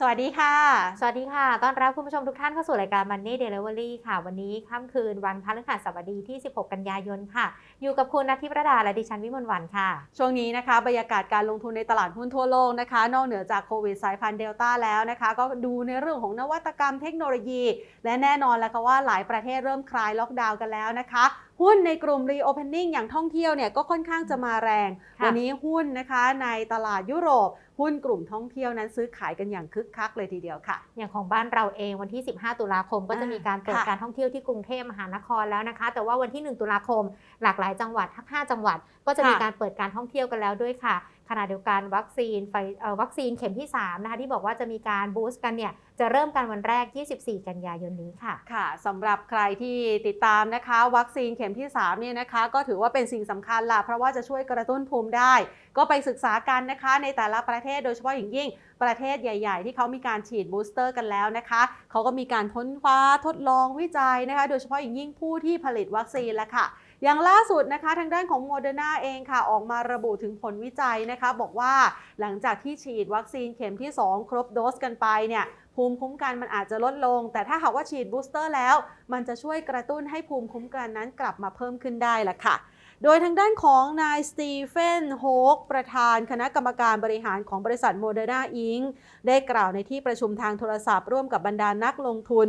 สวัสดีค่ะ สวัสดีค่ะ ต้อนรับคุณผู้ชมทุกท่านเข้าสู่รายการ Money Delivery ค่ะ วันนี้ค่ำคืนวันพฤหัสบดีที่ 16 กันยายนค่ะ อยู่กับคุณนัทธิประดา และดิฉันวิมลวันค่ะ ช่วงนี้นะคะ บรรยากาศการลงทุนในตลาดหุ้นทั่วโลกนะคะ นอกเหนือจากโควิดสายพันธุ์เดลต้าแล้วนะคะ ก็ดูในเรื่องของนวัตกรรมเทคโนโลยี และแน่นอนแล้วค่ะว่าหลายประเทศเริ่มคลายล็อกดาวน์กันแล้วนะคะหุ้นในกลุ่ม reopening อย่างท่องเที่ยวเนี่ยก็ค่อนข้างจะมาแรงค่ะวันนี้หุ้นนะคะในตลาดยุโรป หุ้นกลุ่มท่องเที่ยวนั้นซื้อขายกันอย่างคึกคักเลยทีเดียวค่ะ อย่างของบ้านเราเองวันที่ 15 ตุลาคม ก็จะมีการเปิดค่ะการท่องเที่ยวที่กรุงเทพมหานครแล้วนะคะ แต่ว่าวันที่ 1 ตุลาคม หลากหลายจังหวัดทั้ง 5 จังหวัด ก็จะมีค่ะการเปิดการท่องเที่ยวกันแล้วด้วยค่ะขณะเดียวกันวัคซีนไฟเอ่อวัคซีนเข็มที่3นะคะที่บอกว่าจะมีการบูสต์กันเนี่ยจะเริ่มกันวันแรก 24 กันยายนนี้ค่ะ ค่ะสำหรับใครที่ติดตามนะคะ วัคซีนเข็มที่3เนี่ยนะคะ ก็ถือว่าเป็นสิ่งสำคัญล่ะเพราะว่าจะช่วยกระตุ้นภูมิได้ก็ไปศึกษากันนะคะในแต่ละประเทศโดยเฉพาะอย่างยิ่งประเทศใหญ่ ๆ ที่เขามีการฉีดบูสเตอร์กันแล้วนะคะเขาก็มีการทนฟ้าทดลองวิจัยนะคะ โดยเฉพาะอย่างยิ่งผู้ที่ผลิตวัคซีนแล้วค่ะอย่างล่าสุดนะคะทางด้านของโมเดอร์นาเองค่ะ ออกมาระบุถึงผลวิจัยนะคะ บอกว่าหลังจากที่ฉีดวัคซีนเข็มที่ 2 ครบโดสกันไปเนี่ยภูมิคุ้มกันมันอาจจะลดลง แต่ถ้าหากว่าฉีดบูสเตอร์แล้ว มันจะช่วยกระตุ้นให้ภูมิคุ้มกันนั้นกลับมาเพิ่มขึ้นได้ละค่ะ โดยทางด้านของนายสตีเฟนโฮกประธานคณะกรรมการบริหารของบริษัทโมเดอร์นาอิงได้กล่าวในที่ประชุมทางโทรศัพท์ร่วมกับบรรดานักลงทุน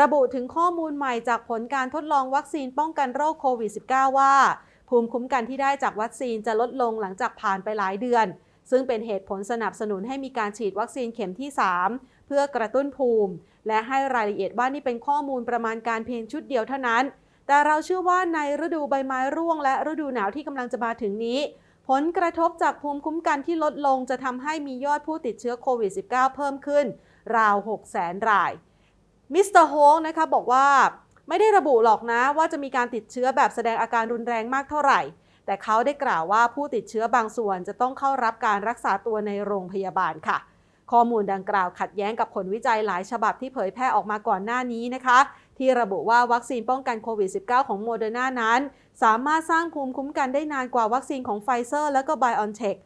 ระบุถึงข้อมูลใหม่จากผลการทดลองวัคซีนป้องกันโรคโควิด -19 ว่า ภูมิคุ้มกันที่ได้จากวัคซีนจะลดลงหลังจากผ่านไปหลายเดือน ซึ่งเป็นเหตุผลสนับสนุนให้มีการฉีดวัคซีนเข็มที่ 3 เพื่อกระตุ้นภูมิ และให้รายละเอียดว่านี่เป็นข้อมูลประมาณการเพียงชุดเดียวเท่านั้น แต่เราเชื่อว่าในฤดูใบไม้ร่วง และฤดูหนาวที่กำลังจะมาถึงนี้ ผลกระทบจากภูมิคุ้มกันที่ลดลงจะทำให้มียอดผู้ติดเชื้อโควิด -19 เพิ่มขึ้น ราว 6 0 0 0 0 0ราย มิสเตอร์โฮงนะคะบอกว่าไม่ได้ระบุหรอกนะว่าจะมีการติดเชื้อแบบแสดงอาการรุนแรงมากเท่าไหร่ แต่เขาได้กล่าวว่าผู้ติดเชื้อบางส่วนจะต้องเข้ารับการรักษาตัวในโรงพยาบาลค่ะ ข้อมูลดังกล่าวขัดแย้งกับผลวิจัยหลายฉบับที่เผยแพร่ออกมาก่อนหน้านี้นะคะ ที่ระบุว่าวัคซีนป้องกันโควิด -19 ของโมเดอร์นานั้น สามารถสร้างภูมิคุ้มกันได้นานกว่าวัคซีนของไฟเซอร์และก็ไบออนเทค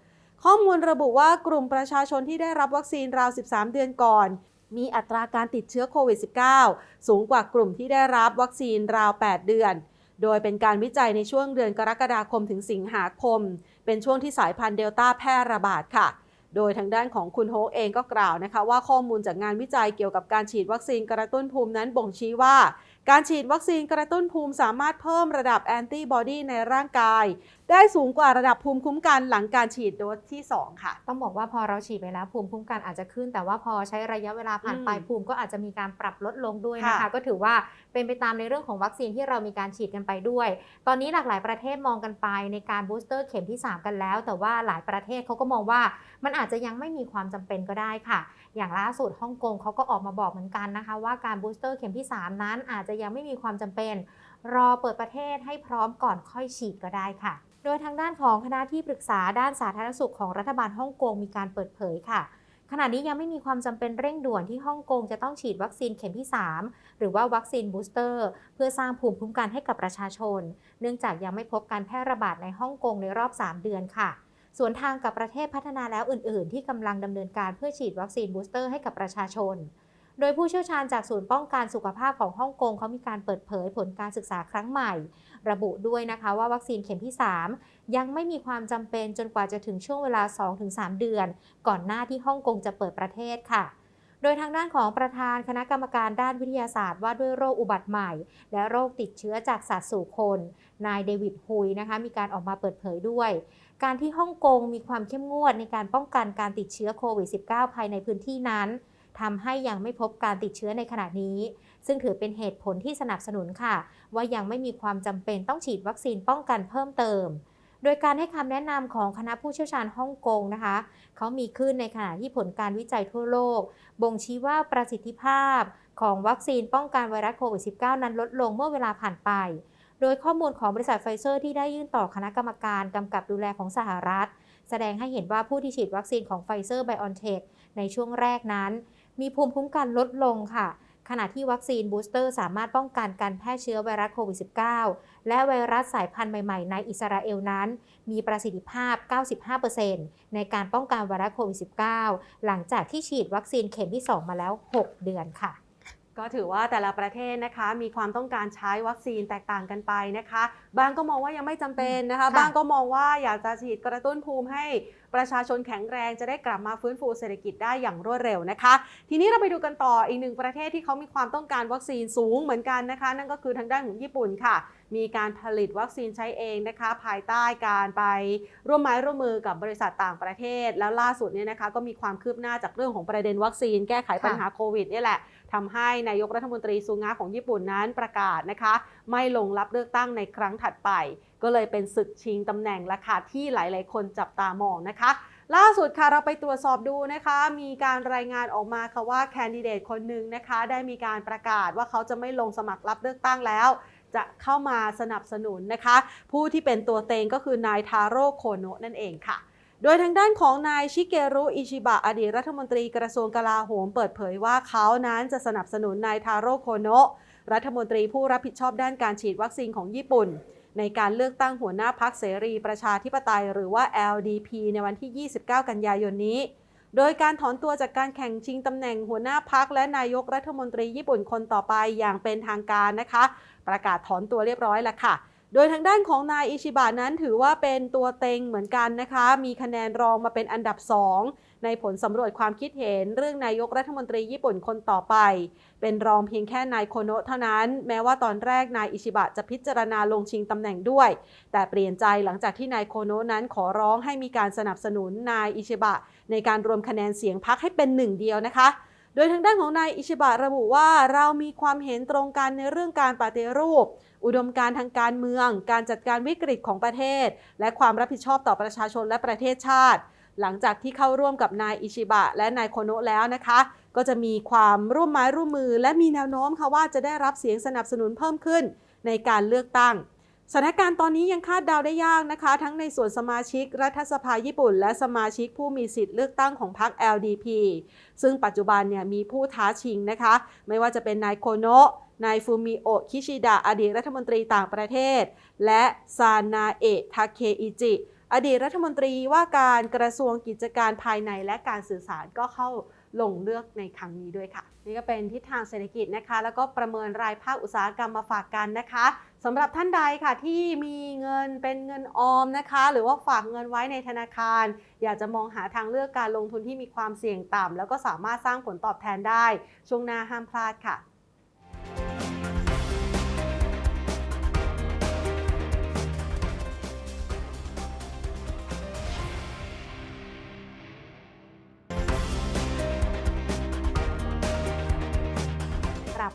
ข้อมูลระบุว่ากลุ่มประชาชนที่ได้รับวัคซีนราว 13 เดือนก่อน มีอัตราการติดเชื้อโควิด -19 สูงกว่ากลุ่มที่ได้รับวัคซีนราว 8 เดือน โดยเป็นการวิจัยในช่วงเดือนกรกฎาคมถึงสิงหาคม เป็นช่วงที่สายพันธุ์เดลต้าแพร่ระบาดค่ะ โดยทางด้านของคุณโฮกเองก็กล่าวนะคะว่าข้อมูลจากงานวิจัยเกี่ยวกับการฉีดวัคซีนกระตุ้นภูมินั้นบ่งชี้ว่า การฉีดวัคซีนกระตุ้นภูมิสามารถเพิ่มระดับแอนติบอดีในร่างกาย ได้สูงกว่าระดับภูมิคุ้มกันหลังการฉีดโดสที่ 2 ค่ะ ต้องบอกว่าพอเราฉีดไปแล้วภูมิคุ้มกันอาจจะขึ้น แต่ว่าพอใช้ระยะเวลาผ่านไปอืมภูมิก็อาจจะมีการปรับลดลงด้วยนะคะค่ะก็ถือว่าเป็นไปตามในเรื่องของวัคซีนที่เรามีการฉีดกันไปด้วย ตอนนี้หลากหลายประเทศมองกันไปในการบูสเตอร์เข็มที่ 3 กันแล้ว แต่ว่าหลายประเทศเขาก็มองว่ามันอาจจะยังไม่มีความจำเป็นก็ได้ค่ะ อย่างล่าสุดฮ่องกงเขาก็ออกมาบอกเหมือนกันนะคะ ว่าการบูสเตอร์เข็มที่ 3 นั้นอาจจะยังไม่มีความจำเป็น รอเปิดประเทศให้พร้อมก่อนค่อยฉีดก็ได้ค่ะ โดยทางด้านของคณะที่ปรึกษาด้านสาธารณสุขของรัฐบาลฮ่องกงมีการเปิดเผยค่ะ ขณะนี้ยังไม่มีความจำเป็นเร่งด่วนที่ฮ่องกงจะต้องฉีดวัคซีนเข็มที่ 3 หรือว่าวัคซีนบูสเตอร์ เพื่อสร้างภูมิคุ้มกันให้กับประชาชน เนื่องจากยังไม่พบการแพร่ระบาดในฮ่องกงในรอบ 3 เดือนค่ะส่วนทางกับประเทศพัฒนาแล้วอื่น ๆ ที่กำลังดำเนินการเพื่อฉีดวัคซีนบูสเตอร์ให้กับประชาชน โดยผู้เชี่ยวชาญจากศูนย์ป้องกันสุขภาพของฮ่องกงเขามีการเปิดเผยผลการศึกษาครั้งใหม่ ระบุด้วยนะคะว่าวัคซีนเข็มที่ 3 ยังไม่มีความจำเป็นจนกว่าจะถึงช่วงเวลา 2-3 เดือน ก่อนหน้าที่ฮ่องกงจะเปิดประเทศค่ะโดยทางด้านของประธานคณะกรรมการด้านวิทยาศาสตร์ว่าด้วยโรคอุบัติใหม่ และโรคติดเชื้อจากสัตว์สู่คน นายเดวิดฮุยนะคะมีการออกมาเปิดเผยด้วย การที่ฮ่องกงมีความเข้มงวดในการป้องกันการติดเชื้อโควิด -19 ภายในพื้นที่นั้น ทำให้ยังไม่พบการติดเชื้อในขณะนี้ ซึ่งถือเป็นเหตุผลที่สนับสนุนค่ะ ว่ายังไม่มีความจำเป็นต้องฉีดวัคซีนป้องกันเพิ่มเติมโดยการให้คำแนะนำของคณะผู้เชี่ยวชาญฮ่องกงนะคะ เขามีขึ้นในขณะที่ผลการวิจัยทั่วโลก บ่งชี้ว่าประสิทธิภาพของวัคซีนป้องกันไวรัสโควิด -19 นั้นลดลงเมื่อเวลาผ่านไป โดยข้อมูลของบริษัทไฟเซอร์ที่ได้ยื่นต่อคณะกรรมการกำกับดูแลของสหรัฐ แสดงให้เห็นว่าผู้ที่ฉีดวัคซีนของไฟเซอร์ไบออนเทคในช่วงแรกนั้น มีภูมิคุ้มกันลดลงค่ะ ขณะที่วัคซีนบูสเตอร์สามารถป้องกันการแพร่เชื้อไวรัสโควิด -19 และไวรัสสายพันธุ์ใหม่ ๆ ในอิสราเอลนั้น มีประสิทธิภาพ 95%ในการป้องกันไวรัสโควิด -19 หลังจากที่ฉีดวัคซีนเข็มที่ 2 มาแล้ว 6 เดือนค่ะ ก็ถือว่าแต่ละประเทศนะคะมีความต้องการใช้วัคซีนแตกต่างกันไปนะคะ บางก็มองว่ายังไม่จำเป็นนะคะค่ะบางก็มองว่าอยากจะฉีดกระตุ้นภูมิให้ประชาชนแข็งแรงจะได้กลับมาฟื้นฟูเศรษฐกิจได้อย่างรวดเร็วนะคะ ทีนี้เราไปดูกันต่ออีกหนึ่งประเทศที่เขามีความต้องการวัคซีนสูงเหมือนกันนะคะ นั่นก็คือทางด้านของญี่ปุ่นค่ะ มีการผลิตวัคซีนใช้เองนะคะ ภายใต้การไปร่วมไม้ร่วมมือกับบริษัทต่างประเทศ แล้วล่าสุดเนี่ยนะคะก็มีความคืบหน้าจากเรื่องของประเด็นวัคซีนแก้ไขปัญหาโควิดเนี่ยแหละ ทำให้นายกรัฐมนตรีซูงะของญี่ปุ่นนั้นประกาศนะคะ ไม่ลงรับเลือกตั้งในครั้งถัดไป ก็เลยเป็นศึกชิงตำแหน่งราคาที่หลาย ๆ คนจับตามองนะคะล่าสุดค่ะเราไปตรวจสอบดูนะคะ มีการรายงานออกมาค่ะว่าแคนดิเดตคนหนึ่งนะคะ ได้มีการประกาศว่าเขาจะไม่ลงสมัครรับเลือกตั้งแล้ว จะเข้ามาสนับสนุนนะคะ ผู้ที่เป็นตัวเต็งก็คือนายทาโร่โคโนะนั่นเองค่ะ โดยทางด้านของนายชิเกรุอิชิบะอดีตรัฐมนตรีกระทรวงกลาโหมเปิดเผยว่าเขานั้นจะสนับสนุนนายทาโร่โคโนะรัฐมนตรีผู้รับผิดชอบด้านการฉีดวัคซีนของญี่ปุ่น ในการเลือกตั้งหัวหน้าพักเสรีประชาธิปไตยหรือว่า LDP ในวันที่ 29 กันยายนนี้ โดยการถอนตัวจากการแข่งชิงตำแหน่งหัวหน้าพักและนายกรัฐมนตรีญี่ปุ่นคนต่อไปอย่างเป็นทางการนะคะ ประกาศถอนตัวเรียบร้อยแล้วค่ะ โดยทางด้านของนายอิชิบะนั้นถือว่าเป็นตัวเต็งเหมือนกันนะคะ มีคะแนนรองมาเป็นอันดับ 2 ในผลสำรวจความคิดเห็น เรื่องนายกรัฐมนตรีญี่ปุ่นคนต่อไป เป็นรองเพียงแค่นายโคโนะเท่านั้น แม้ว่าตอนแรกนายอิชิบะจะพิจารณาลงชิงตำแหน่งด้วย แต่เปลี่ยนใจหลังจากที่นายโคโนะนั้นขอร้องให้มีการสนับสนุนนายอิชิบะ ในการรวมคะแนนเสียงพักให้เป็นหนึ่งเดียวนะคะโดยทางด้านของนายอิชิบะระบุว่าเรามีความเห็นตรงกันในเรื่องการปฏิรูป อุดมการทางการเมือง การจัดการวิกฤตของประเทศ และความรับผิดชอบต่อประชาชนและประเทศชาติ หลังจากที่เข้าร่วมกับนายอิชิบะและนายโคโนะแล้วนะคะ ก็จะมีความร่วมไม้ร่วมมือ และมีแนวโน้มค่ะว่าจะได้รับเสียงสนับสนุนเพิ่มขึ้นในการเลือกตั้งสถานการณ์ตอนนี้ยังคาดเดาได้ยากนะคะ ทั้งในส่วนสมาชิกรัฐสภาญี่ปุ่น และสมาชิกผู้มีสิทธิ์เลือกตั้งของพรรค LDP ซึ่งปัจจุบันเนี่ยมีผู้ท้าชิงนะคะ ไม่ว่าจะเป็นนายโคโนะ นายฟูมิโอะคิชิดะอดีตรัฐมนตรีต่างประเทศ และซานาเอะทาเคอิจิ อดีตรัฐมนตรีว่าการกระทรวงกิจการภายในและการสื่อสารก็เข้าลงเลือกในครั้งนี้ด้วยค่ะ นี่ก็เป็นทิศทางเศรษฐกิจนะคะ แล้วก็ประเมินรายภาคอุตสาหกรรมมาฝากกันนะคะสำหรับท่านใดค่ะที่มีเงินเป็นเงินออมนะคะ หรือว่าฝากเงินไว้ในธนาคาร อยากจะมองหาทางเลือกการลงทุนที่มีความเสี่ยงต่ำแล้วก็สามารถสร้างผลตอบแทนได้ ช่วงหน้าห้ามพลาดค่ะ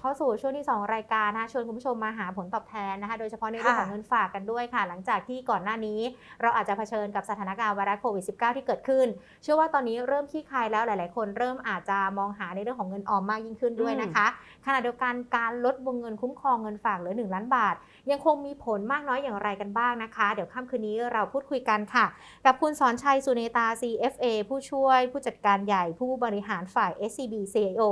เข้าสู่ช่วงที่ 2 รายการนะคะชวนคุณผู้ชมมาหาผลตอบแทนนะคะโดยเฉพาะในเรื่องของค่ะเงินฝากกันด้วยค่ะ หลังจากที่ก่อนหน้านี้ เราอาจจะเผชิญกับสถานการณ์ไวรัสโควิด -19 ที่เกิดขึ้น เชื่อว่าตอนนี้เริ่มคลี่คลายแล้วหลาย ๆ คนเริ่มอาจจะมองหาในเรื่องของเงินออมมากยิ่งขึ้นด้วยนะคะขณะเดียวกันการลดวงเงินคุ้มครองเงินฝากเหลือ 1 ล้านบาท ยังคงมีผลมากน้อยอย่างไรกันบ้างนะคะ เดี๋ยวค่ำคืนนี้เราพูดคุยกันค่ะ กับคุณสอนชัยสุเนตา CFA ผู้ช่วยผู้จัดการใหญ่ผู้บริหารฝ่าย SCB CIO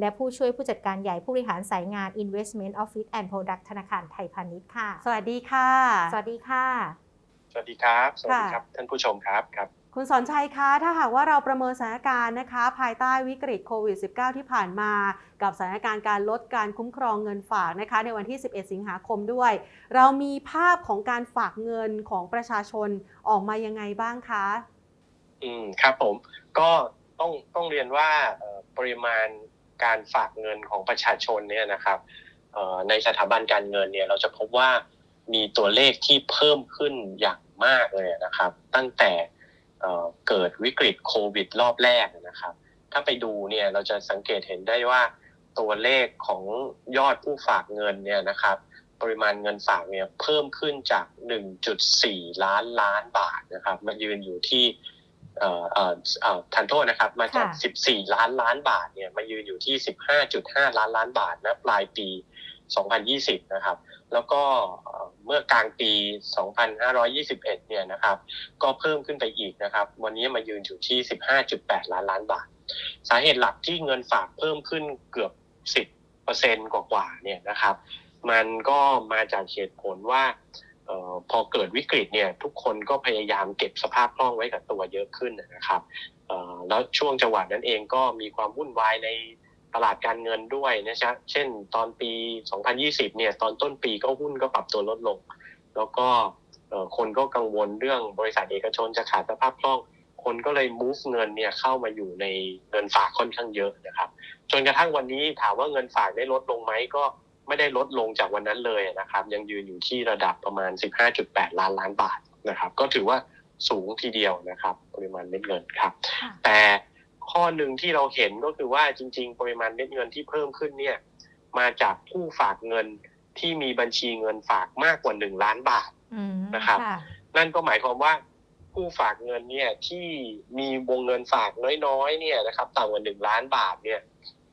และผู้ช่วยผู้จัดการใหญ่ผู้บริหารสายงาน Investment Office and Product ธนาคารไทยพาณิชย์ค่ะ สวัสดีค่ะ สวัสดีค่ะ สวัสดีครับ สวัสดีค่ะครับ ท่านผู้ชมครับครับ คุณสอนชัยคะ ถ้าหากว่าเราประเมินสถานการณ์นะคะ ภายใต้วิกฤตโควิด -19 ที่ผ่านมา กับสถานการณ์การลดการคุ้มครองเงินฝากนะคะ ในวันที่ 11 สิงหาคมด้วย เรามีภาพของการฝากเงินของประชาชนออกมายังไงบ้างคะ อืมครับผม ก็ต้องต้องเรียนว่าเอ่อปริมาณ การฝากเงินของประชาชนเนี่ยนะครับในสถาบันการเงินเนี่ยเราจะพบว่ามีตัวเลขที่เพิ่มขึ้นอย่างมากเลยนะครับ ตั้งแต่เอ่อเกิดวิกฤตโควิดรอบแรกนะครับ ถ้าไปดูเนี่ยเราจะสังเกตเห็นได้ว่าตัวเลขของยอดผู้ฝากเงินเนี่ยนะครับปริมาณเงินฝากเนี่ยเพิ่มขึ้นจาก 1.4 ล้านล้านบาทนะครับมายืนอยู่ที่ เอ่อเอ่อเอ่อทันโทษนะครับ มาจากค่ะ14 ล้านล้านบาทเนี่ยมายืนอยู่ที่ 15.5 ล้านล้านบาทนะปลายปี 2020 นะครับ แล้วก็เอ่อเมื่อกลางปี 2521 เนี่ยนะครับ ก็เพิ่มขึ้นไปอีกนะครับ วันนี้มายืนอยู่ที่ 15.8 ล้านล้านบาท สาเหตุหลักที่เงินฝากเพิ่มขึ้นเกือบ 10เปอร์เซ็นต์กว่าๆเนี่ยนะครับ มันก็มาจากเหตุผลว่าเออ พอเกิดวิกฤตเนี่ยทุกคนก็พยายามเก็บสภาพคล่องไว้กับตัวเยอะขึ้นนะครับแล้วช่วงจังหวะนั้นเองก็มีความวุ่นวายในตลาดการเงินด้วยนะจ๊ะเช่นตอนปี 2020 เนี่ยตอนต้นปีก็หุ้นก็ปรับตัวลดลง แล้วก็คนก็กังวลเรื่องบริษัทเอกชนจะขาดสภาพคล่อง คนก็เลย move เงินเนี่ยเข้ามาอยู่ในเงินฝากค่อนข้างเยอะนะครับ จนกระทั่งวันนี้ถามว่าเงินฝากได้ลดลงไหมก็ ไม่ได้ลดลงจากวันนั้นเลยนะครับ ยังยืนอยู่ที่ระดับประมาณ 15.8 ล้านล้านบาทนะครับ ก็ถือว่าสูงทีเดียวนะครับ ปริมาณเม็ดเงินครับค่ะแต่ข้อหนึ่งที่เราเห็นก็คือว่าจริง ๆ ปริมาณเม็ดเงินที่เพิ่มขึ้นเนี่ยมาจากผู้ฝากเงินที่มีบัญชีเงินฝากมากกว่า1ล้านบาทอืมนะครับค่ะนั่นก็หมายความว่าผู้ฝากเงินเนี่ยที่มีวงเงินฝากน้อยๆเนี่ยนะครับต่ำกว่าหนึ่งล้านบาทเนี่ย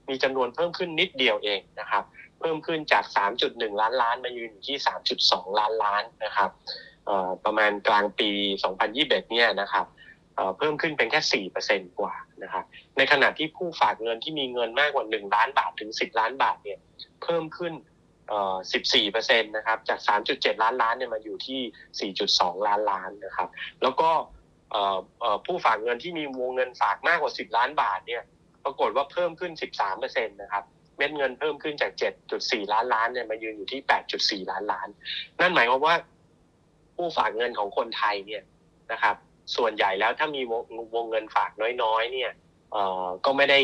มีจำนวนเพิ่มขึ้นนิดเดียวเองนะครับ เพิ่มขึ้นจาก 3.1 ล้านล้านมายืนอยู่ที่ 3.2 ล้านล้านนะครับประมาณกลางปี 2021 เนี่ยนะครับเพิ่มขึ้นเป็นแค่ 4%กว่านะครับในขณะที่ผู้ฝากเงินที่มีเงินมากกว่า 1 ล้านบาทถึง 10 ล้านบาทเนี่ยเพิ่มขึ้นเอ่อ14%นะครับจาก 3.7 ล้านล้านเนี่ยมาอยู่ที่ 4.2 ล้านล้านนะครับแล้วก็ผู้ฝากเงินที่มีวงเงินฝากมากกว่า 10 ล้านบาทเนี่ยปรากฏว่าเพิ่มขึ้น 13%นะครับ ม็ดเงินเพิ่มขึ้นจาก 7.4 ล้านล้านเนี่ยมายืนอยู่ที่ 8.4 ล้านล้าน นั่นหมายความว่าผู้ฝากเงินของคนไทยเนี่ยนะครับ ส่วนใหญ่แล้วถ้ามีวงวงเงินฝากน้อยๆ เนี่ยเอ่อก็ไม่ได้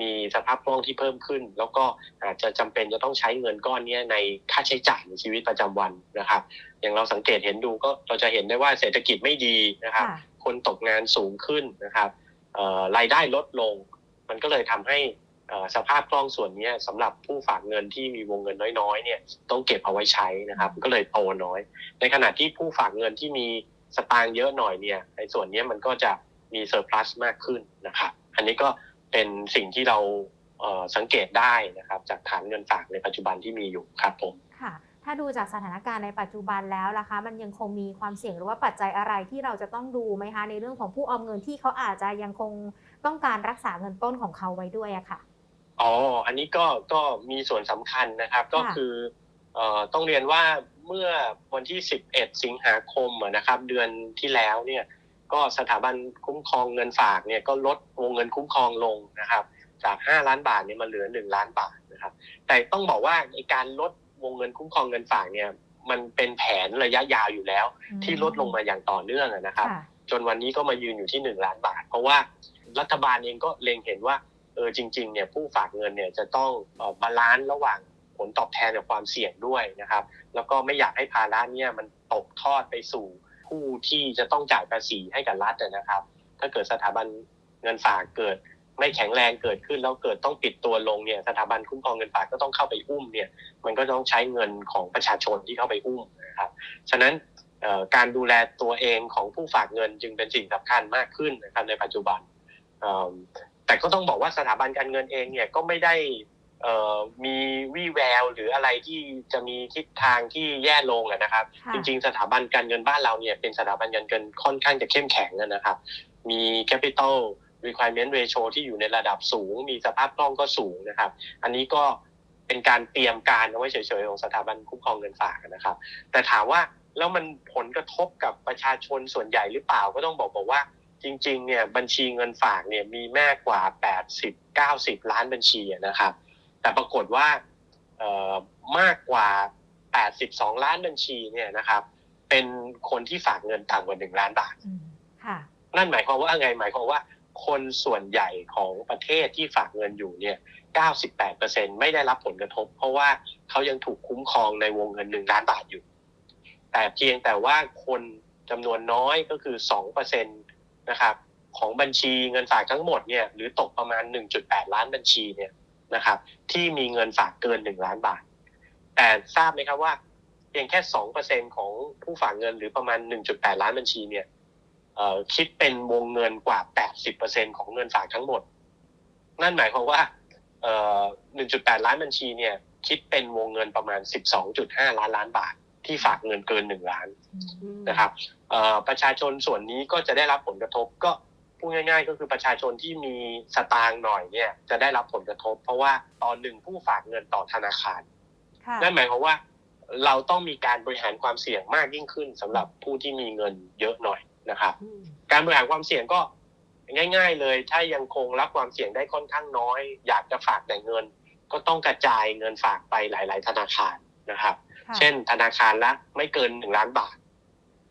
มีสภาพคล่องที่เพิ่มขึ้น แล้วก็อาจจะจำเป็นจะต้องใช้เงินก้อนเนี้ยในค่าใช้จ่ายในชีวิตประจำวันนะครับ อย่างเราสังเกตเห็นดูก็เราจะเห็นได้ว่าเศรษฐกิจไม่ดีนะครับค่ะคนตกงานสูงขึ้นนะครับเอ่อรายได้ลดลง มันก็เลยทำให้เอ่อ สภาพคล่องส่วนนี้ยสำหรับผู้ฝากเงินที่มีวงเงินน้อยๆเนี่ยต้องเก็บเอาไว้ใช้นะครับ ก็เลยโตน้อย ในขณะที่ผู้ฝากเงินที่มีสตางค์เยอะหน่อยเนี่ยในส่วนนี้มันก็จะมีเซอร์พลัสมากขึ้นนะครับ อันนี้ก็เป็นสิ่งที่เราเสังเกตได้นะครับ จากฐานเงินฝากในปัจจุบันที่มีอยู่ครับผมค่ะถ้าดูจากสถานการณ์ในปัจจุบันแล้วล่ะคะ มันยังคงมีความเสี่ยงหรือว่าปัจจัยอะไรที่เราจะต้องดูไหมคะในเรื่องของผู้ออมเงินที่เขาอาจจะยังคงต้องการรักษาเงินต้นของเขาไว้ด้วยอะค่ะ อ๋อ อันนี้ก็ก็มีส่วนสำคัญนะครับก็ค่ะคือเอ่อต้องเรียนว่าเมื่อวันที่ 11 สิงหาคมอะนะครับ เดือนที่แล้วเนี่ยก็สถาบันคุ้มครองเงินฝากเนี่ยก็ลดวงเงินคุ้มครองลงนะครับ จาก 5 ล้านบาทเนี่ยมาเหลือ 1 ล้านบาทนะครับ แต่ต้องบอกว่าในการลดวงเงินคุ้มครองเงินฝากเนี่ย มันเป็นแผนระยะยาวอยู่แล้ว ที่ลดลงมาอย่างต่อเนื่องอะนะครับค่ะจนวันนี้ก็มายืนอยู่ที่หนึ่งล้านบาท เพราะว่ารัฐบาลเองก็เล็งเห็นว่า เออจริงๆเนี่ยผู้ฝากเงินเนี่ยจะต้องออบาลานซ์ระหว่างผลตอบแทนกับความเสี่ยงด้วยนะครับ แล้วก็ไม่อยากให้ภาระเนี่ยมันตกทอดไปสู่ผู้ที่จะต้องจ่ายภาษีให้กับรัฐนะครับ ถ้าเกิดสถาบันเงินฝากเกิดไม่แข็งแรงเกิดขึ้นแล้วเกิดต้องปิดตัวลงเนี่ยสถาบันคุ้มครองเงินฝากก็ต้องเข้าไปอุ้มเนี่ยมันก็ต้องใช้เงินของประชาชนที่เข้าไปอุ้มนะครับฉะนั้นการดูแลตัวเองของผู้ฝากเงินจึงเป็นสิ่งสำคัญมากขึ้นนะครับในปัจจุบัน แต่ก็ต้องบอกว่าสถาบันการเงินเองเนี่ยก็ไม่ได้เอ่อมีวี่แววหรืออะไรที่จะมีทิศทางที่แย่ลงอะนะครับค่ะจริง ๆ สถาบันการเงินบ้านเราเนี่ยเป็นสถาบันการเงินค่อนข้างจะเข้มแข็งนะครับ มี capital requirement ratio ที่อยู่ในระดับสูง มีสภาพคล่องก็สูงนะครับ อันนี้ก็เป็นการเตรียมการเอาไว้เฉยๆของสถาบันคุ้มครองเงินฝากนะครับ แต่ถามว่าแล้วมันผลกระทบกับประชาชนส่วนใหญ่หรือเปล่าก็ต้องบอกบอกว่า จริงๆเนี่ยบัญชีเงินฝากเนี่ยมีมากกว่า 80 90 ล้านบัญชีอะนะครับ แต่ปรากฏว่าเอ่อมากกว่า 82 ล้านบัญชีเนี่ยนะครับ เป็นคนที่ฝากเงินต่ำกว่า 1 ล้านบาทอืมค่ะนั่นหมายความว่าไงหมายความว่า คนส่วนใหญ่ของประเทศที่ฝากเงินอยู่เนี่ย 98%ไม่ได้รับผลกระทบ เพราะว่าเขายังถูกคุ้มครองในวงเงิน 1 ล้านบาทอยู่ แต่เพียงแต่ว่าคนจำนวนน้อยก็คือ 2% นะครับของบัญชีเงินฝากทั้งหมดเนี่ยหรือตกประมาณ 1.8 ล้านบัญชีเนี่ยนะครับที่มีเงินฝากเกิน 1 ล้านบาท แต่ทราบไหมครับว่าเพียงแค่ 2%ของผู้ฝากเงินหรือประมาณ 1.8 ล้านบัญชีเนี่ยคิดเป็นวงเงินกว่า 80%ของเงินฝากทั้งหมด นั่นหมายความว่าเอ่อ1.8 ล้านบัญชีเนี่ยคิดเป็นวงเงินประมาณ 12.5 ล้านล้านบาท ที่ฝากเงินเกิน1ล้านนะครับเอ่อประชาชนส่วนนี้ก็จะได้รับผลกระทบก็พูดง่ายๆ ก็คือประชาชนที่มีสตางค์หน่อยเนี่ยจะได้รับผลกระทบ เพราะว่าตอนหนึ่งผู้ฝากเงินต่อธนาคารค่ะนั่นหมายความว่าเราต้องมีการบริหารความเสี่ยงมากยิ่งขึ้นสำหรับผู้ที่มีเงินเยอะหน่อยนะครับอืมการบริหารความเสี่ยงก็ง่าย ๆ เลย ถ้ายังคงรับความเสี่ยงได้ค่อนข้างน้อย อยากจะฝากแต่เงิน ก็ต้องกระจายเงินฝากไปหลาย ๆ ธนาคารนะครับค่ะ เช่น ธนาคารละไม่เกินหนึ่งล้านบาท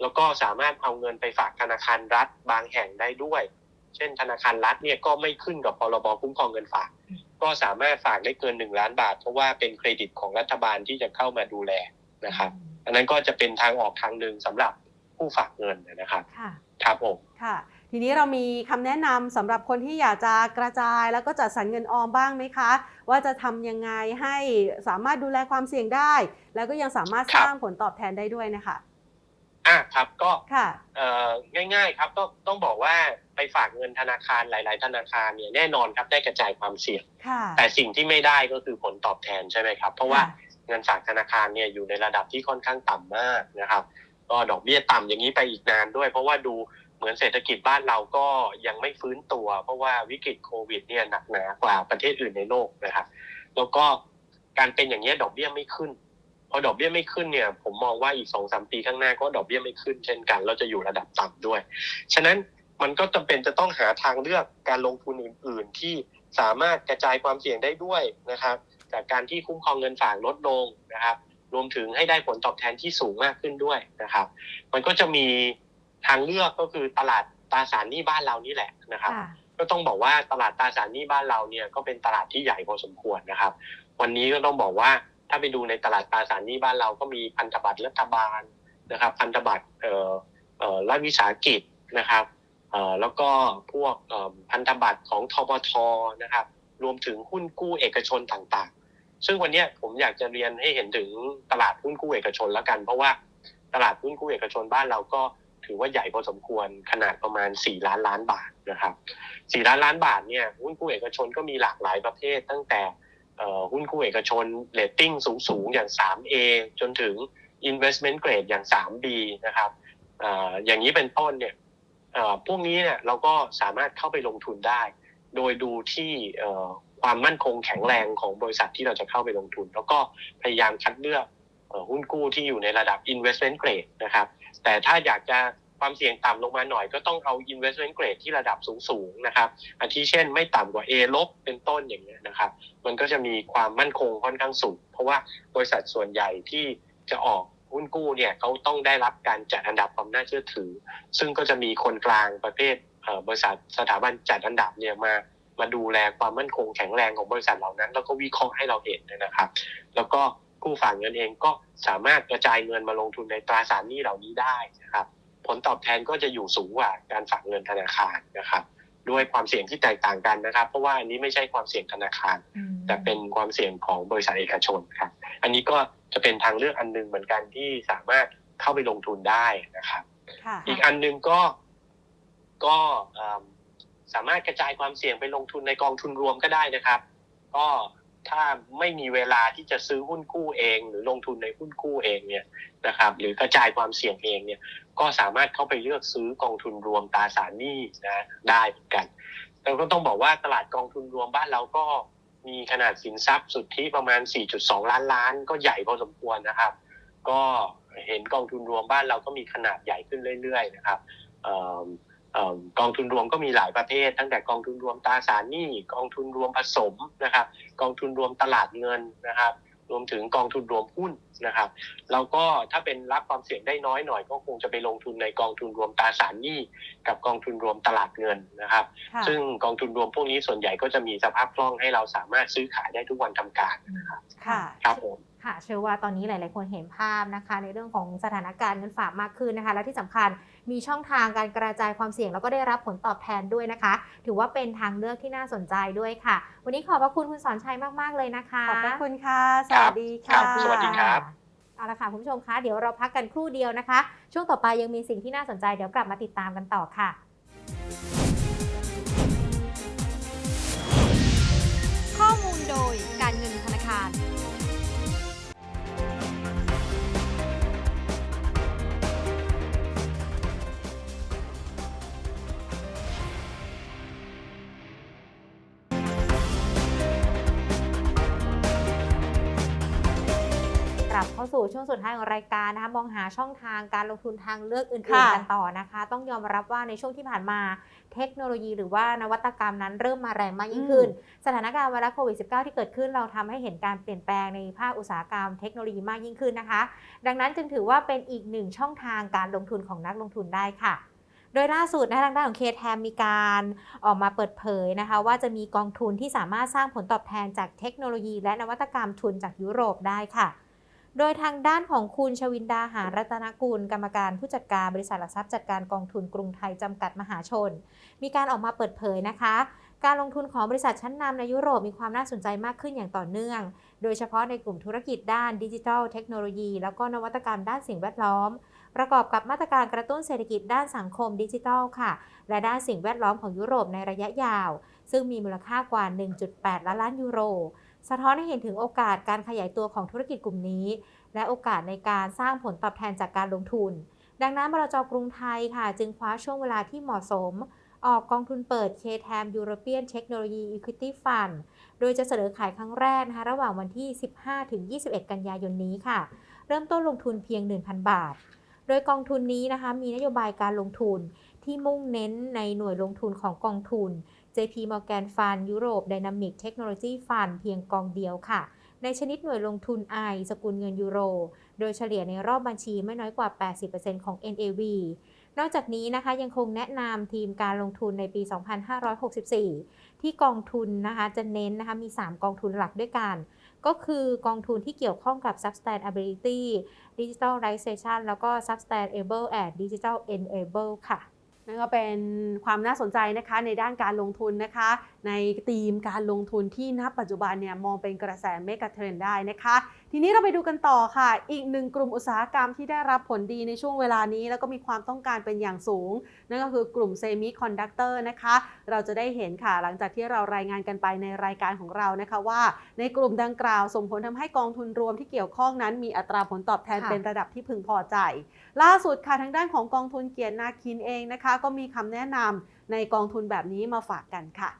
แล้วก็สามารถเอาเงินไปฝากธนาคารรัฐบางแห่งได้ด้วย เช่น ธนาคารรัฐเนี่ยก็ไม่ขึ้นกับพรบคุ้มครองเงินฝาก ก็สามารถฝากได้เกินหนึ่งล้านบาท เพราะว่าเป็นเครดิตของรัฐบาลที่จะเข้ามาดูแลนะครับอันนั้นก็จะเป็นทางออกทางหนึ่งสำหรับผู้ฝากเงินนะครับค่ะครับผมค่ะ ทีนี้เรามีคำแนะนำสำหรับคนที่อยากจะกระจายแล้วก็จัดสรรเงินออมบ้างไหมคะ ว่าจะทำยังไงให้สามารถดูแลความเสี่ยงได้ แล้วก็ยังสามารถสร้างผลตอบแทนได้ด้วยนะคะอะครับก็ค่ะเอ่อง่าย ๆ ครับก็ต้องบอกว่าไปฝากเงินธนาคารหลาย ๆ ธนาคารเนี่ยแน่นอนครับได้กระจายความเสี่ยงค่ะแต่สิ่งที่ไม่ได้ก็คือผลตอบแทนใช่ไหมครับ เพราะว่าค่ะเงินฝากธนาคารเนี่ยอยู่ในระดับที่ค่อนข้างต่ำมากนะครับก็ดอกเบี้ยต่ำอย่างนี้ไปอีกนานด้วย เพราะว่าดูเหมือนเศรษฐกิจบ้านเราก็ยังไม่ฟื้นตัว เพราะว่าวิกฤตโควิดเนี่ยหนักหนากว่าประเทศอื่นในโลกนะครับแล้วก็การเป็นอย่างนี้ยดอกเบี้ยไม่ขึ้น พอดอกเบี้ยไม่ขึ้นเนี่ย ผมมองว่าอีกสองสามปีข้างหน้าก็ดอกเบี้ยไม่ขึ้นเช่นกัน เราจะอยู่ระดับต่ำด้วย ฉะนั้นมันก็จำเป็นจะต้องหาทางเลือกการลงทุนอื่น ๆ ที่สามารถกระจายความเสี่ยงได้ด้วยนะครับ จากการที่คุ้มครองเงินฝากลดลงนะครับ รวมถึงให้ได้ผลตอบแทนที่สูงมากขึ้นด้วยนะครับ มันก็จะมีทางเลือกก็คือตลาดตราสารหนี้บ้านเรานี่แหละนะครับค่ะก็ต้องบอกว่าตลาดตราสารหนี้บ้านเราเนี่ยก็เป็นตลาดที่ใหญ่พอสมควรนะครับ วันนี้ก็ต้องบอกว่า ถ้าไปดูในตลาดตราสารหนี้บ้านเราก็มีพันธบัตรรัฐบาลนะครับพันธบัตรเอ่อเอ่อรัฐวิสาหกิจนะครับเอ่อแล้วก็พวกเอ่อพันธบัตรของทบทนะครับ รวมถึงหุ้นกู้เอกชนต่างๆ ซึ่งวันนี้ผมอยากจะเรียนให้เห็นถึงตลาดหุ้นกู้เอกชนแล้วกัน เพราะว่าตลาดหุ้นกู้เอกชนบ้านเราก็ถือว่าใหญ่พอสมควรขนาดประมาณ 4 ล้านล้านบาทนะครับ 4 ล้านล้านบาทเนี่ยหุ้นกู้เอกชนก็มีหลากหลายประเภทตั้งแต่ หุ้นกู้เอกชนเรตติ้งสูง ๆ อย่าง 3A จนถึง investment grade อย่าง 3B นะครับออย่างนี้เป็นต้นเนี่ยพวกนี้เนี่ยเราก็สามารถเข้าไปลงทุนได้ โดยดูที่ความมั่นคงแข็งแรงของบริษัทที่เราจะเข้าไปลงทุน แล้วก็พยายามคัดเลือกหุ้นกู้ที่อยู่ในระดับ investment grade นะครับ แต่ถ้าอยากจะ ความเสี่ยงต่ำลงมาหน่อยก็ต้องเอา investment grade ที่ระดับสูงๆนะครับอาทิเช่นไม่ต่ำกว่า A ลบเป็นต้นอย่างเงี้ยนะครับ มันก็จะมีความมั่นคงค่อนข้างสูง เพราะว่าบริษัทส่วนใหญ่ที่จะออกหุ้นกู้เนี่ยเขาต้องได้รับการจัดอันดับความน่าเชื่อถือ ซึ่งก็จะมีคนกลางประเภทบริษัทสถาบันจัดอันดับเนี่ยมามาดูแลความมั่นคงแข็งแรงของบริษัทเหล่านั้น แล้วก็วิเคราะห์ให้เราเห็นนะครับ แล้วก็ผู้ฝากเงินเองก็สามารถกระจายเงินมาลงทุนในตราสารหนี้เหล่านี้ได้นะครับ ผลตอบแทนก็จะอยู่สูงกว่าการฝากเงินธนาคารนะครับ ด้วยความเสี่ยงที่แตกต่างกันนะครับ เพราะว่าอันนี้ไม่ใช่ความเสี่ยงธนาคารอืมแต่เป็นความเสี่ยงของบริษัทเอกชนครับ อันนี้ก็จะเป็นทางเลือกอันหนึงเหมือนกันที่สามารถเข้าไปลงทุนได้นะครับค่ะอีกอันหนึงก็ก็เอิ่มสามารถกระจายความเสี่ยงไปลงทุนในกองทุนรวมก็ได้นะครับ ก็ถ้าไม่มีเวลาที่จะซื้อหุ้นกู้เอง หรือลงทุนในหุ้นกู้เองเนี่ยนะครับ หรือกระจายความเสี่ยงเองเนี่ย ก็สามารถเข้าไปเลือกซื้อกองทุนรวมตราสารหนี้นะได้เหมือนกันแต่ก็ต้องบอกว่าตลาดกองทุนรวมบ้านเราก็มีขนาดสินทรัพย์สุทธิประมาณ 4.2 ล้านล้าน ก็ใหญ่พอสมควรนะครับ ก็เห็นกองทุนรวมบ้านเราก็มีขนาดใหญ่ขึ้นเรื่อยๆนะครับเอิ่มเอิ่มกองทุนรวมก็มีหลายประเภท ตั้งแต่กองทุนรวมตราสารหนี้กองทุนรวมผสมนะครับ กองทุนรวมตลาดเงินนะครับ รวมถึงกองทุนรวมหุ้นนะครับ แล้วก็ถ้าเป็นรับความเสี่ยงได้น้อยหน่อย ก็คงจะไปลงทุนในกองทุนรวมตราสารหนี้กับกองทุนรวมตลาดเงินนะครับค่ะซึ่งกองทุนรวมพวกนี้ส่วนใหญ่ก็จะมีสภาพคล่องให้เราสามารถซื้อขายได้ทุกวันทำการค่ะครับผมค่ะเชื่อว่าตอนนี้หลาย ๆ คนเห็นภาพนะคะ ในเรื่องของสถานการณ์เงินฝากมากขึ้นนะคะ และที่สำคัญ มีช่องทางการกระจายความเสี่ยงแล้วก็ได้รับผลตอบแทนด้วยนะคะ ถือว่าเป็นทางเลือกที่น่าสนใจด้วยค่ะ วันนี้ขอบพระคุณคุณสอนชัยมากๆเลยนะคะขอบพระคุณค่ะสครับวัสดีครัค่ะบสวัสดีครับเอาละค่ะคุณผู้ชมคะเดี๋ยวเราพักกันครู่เดียวนะคะ ช่วงต่อไปยังมีสิ่งที่น่าสนใจเดี๋ยวกลับมาติดตามกันต่อค่ะ สู่ช่วงสุดท้ายของรายการนะคะมองหาช่องทางการลงทุนทางเลือกอื่นค่ะๆกันต่อนะคะ ต้องยอมรับว่าในช่วงที่ผ่านมาเทคโนโลยีหรือว่านวัตกรรมนั้นเริ่มมาแรงมากยิ่งขึ้น สถานการณ์ไวรัสโควิด -19 ที่เกิดขึ้นเราทำให้เห็นการเปลี่ยนแปลงในภาคอุตสาหกรรมเทคโนโลยีมากยิ่งขึ้นนะคะ ดังนั้นจึงถือว่าเป็นอีกหนึ่งช่องทางการลงทุนของนักลงทุนได้ค่ะโดยล่าสุดนะคะทางด้านของเคแทมมีการออกมาเปิดเผยนะคะ ว่าจะมีกองทุนที่สามารถสร้างผลตอบแทนจากเทคโนโลยี และนวัตกรรมทุนจากยุโรปได้ค่ะ โดยทางด้านของคุณชวินดาหารัตนกุลกรรมการผู้จัดการบริษัทหลักทรัพย์จัดการกองทุนกรุงไทยจำกัดมหาชน มีการออกมาเปิดเผยนะคะ การลงทุนของบริษัทชั้นนำในยุโรปมีความน่าสนใจมากขึ้นอย่างต่อเนื่อง โดยเฉพาะในกลุ่มธุรกิจด้านดิจิทัลเทคโนโลยี แล้วก็นวัตกรรมด้านสิ่งแวดล้อม ประกอบกับมาตรการกระตุ้นเศรษฐกิจด้านสังคมดิจิทัลค่ะ และด้านสิ่งแวดล้อมของยุโรปในระยะยาว ซึ่งมีมูลค่ากว่า 1.8 ล้านล้านยูโร สะท้อนให้เห็นถึงโอกาสการขยายตัวของธุรกิจกลุ่มนี้ และโอกาสในการสร้างผลตอบแทนจากการลงทุน ดังนั้นบลจกรุงไทยค่ะ จึงคว้าช่วงเวลาที่เหมาะสม ออกกองทุนเปิด KTAM European Technology Equity Fund โดยจะเสนอขายครั้งแรกนะคะระหว่างวันที่ 15-21 กันยายนนี้ค่ะ เริ่มต้นลงทุนเพียง 1,000 บาท โดยกองทุนนี้นะคะมีนโยบายการลงทุนที่มุ่งเน้นในหน่วยลงทุนของกองทุน JP Morgan Fund Europe Dynamic Technology Fund เพียงกองเดียวค่ะ ในชนิดหน่วยลงทุน I สกุลเงินยูโร โดยเฉลี่ยในรอบบัญชีไม่น้อยกว่า 80%ของ NAV นอกจากนี้นะคะยังคงแนะนำทีมการลงทุนในปี 2564 ที่กองทุนนะคะจะเน้นนะคะมี 3 กองทุนหลักด้วยกัน ก็คือกองทุนที่เกี่ยวข้องกับ sustainability digitalization แล้วก็ sustainable and digital enable ค่ะ นั่นก็เป็นความน่าสนใจนะคะในด้านการลงทุนนะคะ ในธีมการลงทุนที่ณปัจจุบันเนี่ยมองเป็นกระแสเมกะเทรนด์ได้นะคะ ทีนี้เราไปดูกันต่อค่ะ อีกหนึ่งกลุ่มอุตสาหกรรมที่ได้รับผลดีในช่วงเวลานี้ แล้วก็มีความต้องการเป็นอย่างสูง นั่นก็คือกลุ่มเซมิคอนดักเตอร์นะคะ เราจะได้เห็นค่ะหลังจากที่เรารายงานกันไปในรายการของเรานะคะว่า ในกลุ่มดังกล่าวส่งผลทำให้กองทุนรวมที่เกี่ยวข้องนั้นมีอัตราผลตอบแทนค่ะเป็นระดับที่พึงพอใจ ล่าสุดค่ะทางด้านของกองทุนเกียรตินาคินเองนะคะ ก็มีคำแนะนำในกองทุนแบบนี้มาฝากกันค่ะ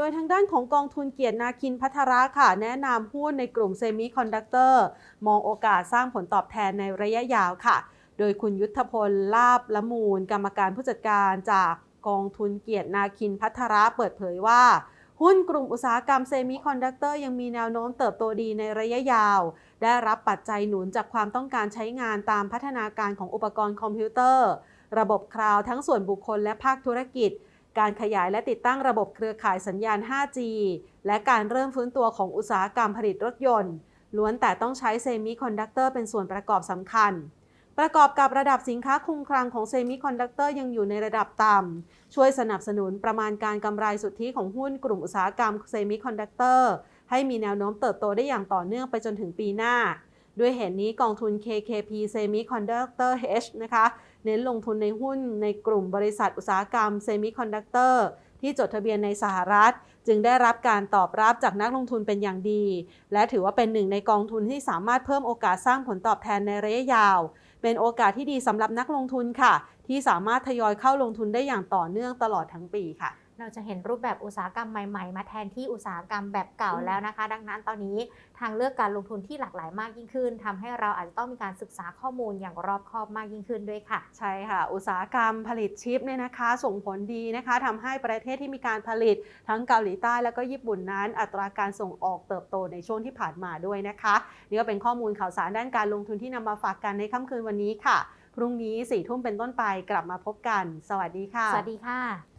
โดยทางด้านของกองทุนเกียรตินาคินพัทระค่ะ แนะนำหุ้นในกลุ่มเซมิคอนดักเตอร์มองโอกาสสร้างผลตอบแทนในระยะยาวค่ะ โดยคุณยุทธพลลาบละมูล กรรมการผู้จัดการจากกองทุนเกียรตินาคินพัทระเปิดเผยว่าหุ้นกลุ่มอุตสาหกรรมเซมิคอนดักเตอร์ยังมีแนวโน้มเติบโตดีในระยะยาว ได้รับปัจจัยหนุนจากความต้องการใช้งานตามพัฒนาการของอุปกรณ์คอมพิวเตอร์ ระบบคลาวด์ทั้งส่วนบุคคลและภาคธุรกิจ การขยายและติดตั้งระบบเครือข่ายสัญญาณ 5G และการเริ่มฟื้นตัวของอุตสาหกรรมผลิตรถยนต์ ล้วนแต่ต้องใช้เซมิคอนดักเตอร์เป็นส่วนประกอบสำคัญ ประกอบกับระดับสินค้าคงคลังของเซมิคอนดักเตอร์ยังอยู่ในระดับต่ำ ช่วยสนับสนุนประมาณการกำไรสุทธิของหุ้นกลุ่มอุตสาหกรรมเซมิคอนดักเตอร์ให้มีแนวโน้มเติบโตได้อย่างต่อเนื่องไปจนถึงปีหน้า ด้วยเหตุนี้กองทุน KKP Semiconductor H นะคะ เน้นลงทุนในหุ้นในกลุ่มบริษัทอุตสาหกรรมเซมิคอนดักเตอร์ที่จดทะเบียนในสหรัฐ จึงได้รับการตอบรับจากนักลงทุนเป็นอย่างดี และถือว่าเป็นหนึ่งในกองทุนที่สามารถเพิ่มโอกาสสร้างผลตอบแทนในระยะยาว เป็นโอกาสที่ดีสำหรับนักลงทุนค่ะ ที่สามารถทยอยเข้าลงทุนได้อย่างต่อเนื่องตลอดทั้งปีค่ะ เราจะเห็นรูปแบบอุตสาหกรรมใหม่ๆ มาแทนที่อุตสาหกรรมแบบเก่าอืมแล้วนะคะ ดังนั้นตอนนี้ทางเลือกการลงทุนที่หลากหลายมากยิ่งขึ้นทำให้เราอาจจะต้องมีการศึกษาข้อมูลอย่างรอบคอบมากยิ่งขึ้นด้วยค่ะ ใช่ค่ะ อุตสาหกรรมผลิตชิปเนี่ยนะคะ ส่งผลดีนะคะทำให้ประเทศที่มีการผลิตทั้งเกาหลีใต้แล้วก็ญี่ปุ่นนั้น อัตราการส่งออกเติบโตในช่วงที่ผ่านมาด้วยนะคะนี่ก็เป็นข้อมูลข่าวสารด้านการลงทุนที่นำมาฝากกันในค่ำคืนวันนี้ค่ะพรุ่งนี้สี่ทุ่มเป็นต้นไปกลับมาพบกัน สวัสดีค่ะ สวัสดีค่ะ